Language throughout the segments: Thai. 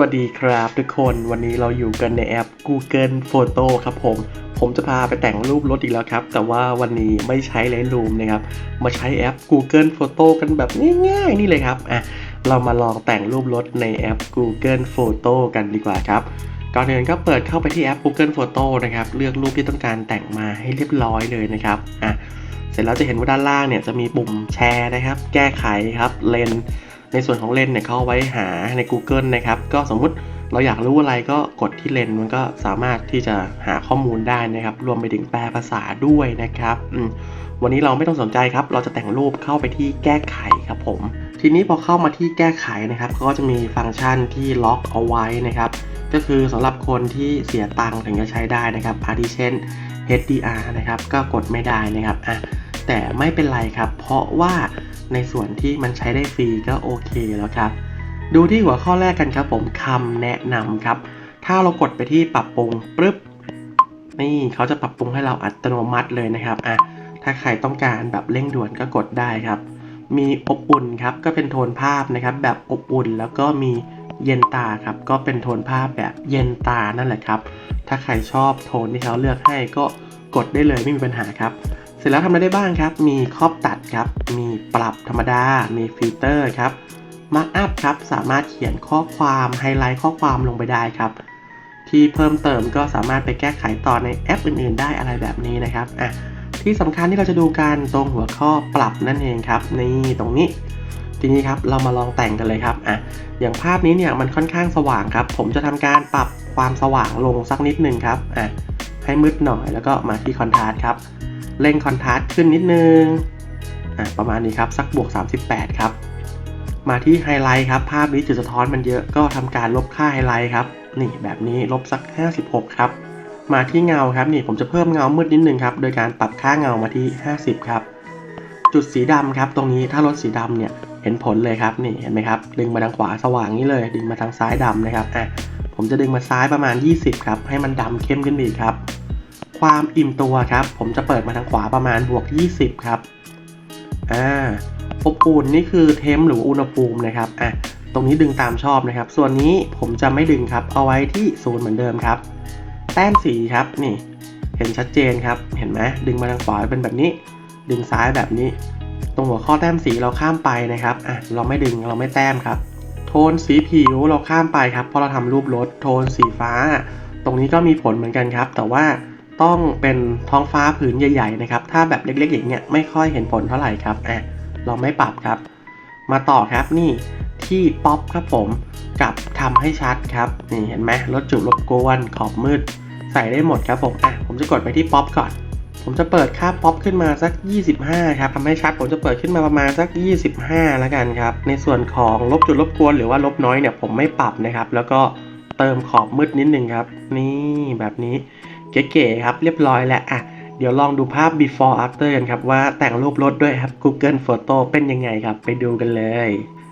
วัสดีครับทุกคนวันนี้เราอยู่กันในแอป Google Photo ครับผม ผมจะพาไปแต่งรูปรถอีกแล้วครับ แต่ว่าวันนี้ไม่ใช้ Lightroom นะครับ มาใช้แอป Google Photo กันแบบง่ายๆ นี่เลยครับอะเรามาลองแต่งรูปรถในแอป Google Photo กันดีกว่าครับ ก่อนอื่นก็เปิดเข้าไปที่แอป Google Photo นะครับเลือกรูปที่ต้องการแต่งมาให้เรียบร้อยเลยนะครับอะเสร็จแล้วจะเห็นว่าด้านล่างเนี่ยจะมีปุ่มแชร์นะครับ แก้ไขครับเลน ในส่วนของเลนเนี่ยเขาเอาไว้หาใน Google นะครับ ก็สมมุติเราอยากรู้อะไรก็กดที่เลนมันก็สามารถที่จะหาข้อมูลได้นะครับ รวมไปถึงแปลภาษาด้วยนะครับวันนี้เราไม่ต้องสนใจครับ เราจะแต่งรูปเข้าไปที่แก้ไขครับผม ทีนี้พอเข้ามาที่แก้ไขนะครับ ก็จะมีฟังก์ชันที่ล็อกเอาไว้นะครับ ก็คือสำหรับคนที่เสียตังค์ถึงจะใช้ได้นะครับอาทิเช่น HDR นะครับ ก็กดไม่ได้นะครับอะแต่ไม่เป็นไรครับ เพราะว่า ในส่วนที่มันใช้ได้ฟรีก็โอเคแล้วครับ ดูที่หัวข้อแรกกันครับผมคำแนะนำครับ ถ้าเรากดไปที่ปรับปรุงปึ๊บนี่เขาจะปรับปรุงให้เราอัตโนมัติเลยนะครับอะถ้าใครต้องการแบบเร่งด่วนก็กดได้ครับ มีอบอุ่นครับก็เป็นโทนภาพนะครับ แบบอบอุ่นแล้วก็มีเย็นตาครับก็เป็นโทนภาพแบบเย็นตานั่นแหละครับ ถ้าใครชอบโทนที่เขาเลือกให้ก็กดได้เลยไม่มีปัญหาครับ ร็จแล้วทำอะไรได้บ้างครับ มีครอบตัดครับ มีปรับธรรมดา มีฟิลเตอร์ครับมาร์กอัพครับ สามารถเขียนข้อความไฮไลท์ข้อความลงไปได้ครับ ที่เพิ่มเติมก็สามารถไปแก้ไขต่อในแอปอื่นๆ ได้อะไรแบบนี้นะครับอะที่สำคัญที่เราจะดูกันตรงหัวข้อปรับนั่นเองครับ นี่ตรงนี้ทีนี้ครับเรามาลองแต่งกันเลยครับอะอย่างภาพนี้เนี่ยมันค่อนข้างสว่างครับ ผมจะทำการปรับความสว่างลงสักนิดนึงครับอะให้มืดหน่อยแล้วก็มาที่คอนทราสต์ครับ เร่งคอนทราสต์ขึ้นนิดนึงอะประมาณนี้ครับ สักบวก 38 ครับ มาที่ไฮไลท์ครับ ภาพนี้จุดสะท้อนมันเยอะก็ทำการลบค่าไฮไลท์ครับ นี่แบบนี้ลบสัก 56 ครับ มาที่เงาครับนี่ผมจะเพิ่มเงามืดนิดนึงครับ โดยการปรับค่าเงามาที่ 50 ครับ จุดสีดำครับ ตรงนี้ถ้าลดสีดำเนี่ยเห็นผลเลยครับนี่เห็นไหมครับ ดึงมาทางขวาสว่างนี้เลย ดึงมาทางซ้ายดำนะครับอะผมจะดึงมาซ้ายประมาณ 20 ครับ ให้มันดำเข้มขึ้นอีกครับ ความอิ่มตัวครับ ผมจะเปิดมาทางขวาประมาณบวก 20 ครับ อ่าอบอุ่นนี่คือเทมหรืออุณหภูมินะครับ อะ ตรงนี้ดึงตามชอบนะครับ ส่วนนี้ผมจะไม่ดึงครับ เอาไว้ที่ศูนย์เหมือนเดิมครับ แต้มสีครับ นี่ เห็นชัดเจนครับ เห็นไหมดึงมาทางขวาเป็นแบบนี้ ดึงซ้ายแบบนี้ ตรงหัวข้อแต้มสีเราข้ามไปนะครับ อะ เราไม่ดึง เราไม่แต้มครับ โทนสีผิวเราข้ามไปครับ เพราะเราทำรูปรถ โทนสีฟ้า ตรงนี้ก็มีผลเหมือนกันครับ แต่ว่า ต้องเป็นท้องฟ้าผืนใหญ่ๆนะครับ ถ้าแบบเล็กๆอย่างเงี้ยไม่ค่อยเห็นผลเท่าไหร่ครับอะเราไม่ปรับครับ มาต่อครับนี่ที่ป๊อปครับผมกับทำให้ชัดครับนี่เห็นไหมลดจุดรบกวนขอบมืด ใส่ได้หมดครับผมอะผมจะกดไปที่ป๊อปก่อน ผมจะเปิดค่าป๊อปขึ้นมาสัก 25 ครับทำให้ชัด ผมจะเปิดขึ้นมาประมาณสัก 25 แล้วกันครับ ในส่วนของลบจุดรบกวนหรือว่าลบน้อยเนี่ยผมไม่ปรับนะครับ แล้วก็เติมขอบมืดนิดนึงครับ นี่แบบนี้ เก๋ๆครับเรียบร้อยแล้วอะเดี๋ยวลองดูภาพ before after กันครับ ว่าแต่งรูปรถด้วยครับ Google Photo เป็นยังไงครับ ไปดูกันเลย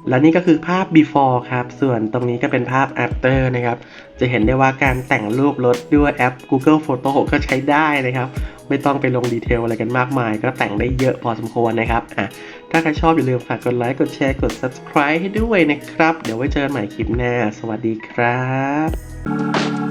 และนี่ก็คือภาพ before ครับ ส่วนตรงนี้ก็เป็นภาพ after นะครับ จะเห็นได้ว่าการแต่งรูปรถด้วยแอป Google Photo ก็ใช้ได้นะครับ ไม่ต้องไปลงดีเทลอะไรกันมากมาย ก็แต่งได้เยอะพอสมควรนะครับอะถ้าใครชอบอย่าลืมฝากกดไลค์ กดแชร์ กด subscribe ให้ด้วยนะครับ เดี๋ยวไว้เจอกันใหม่คลิปหน้า สวัสดีครับ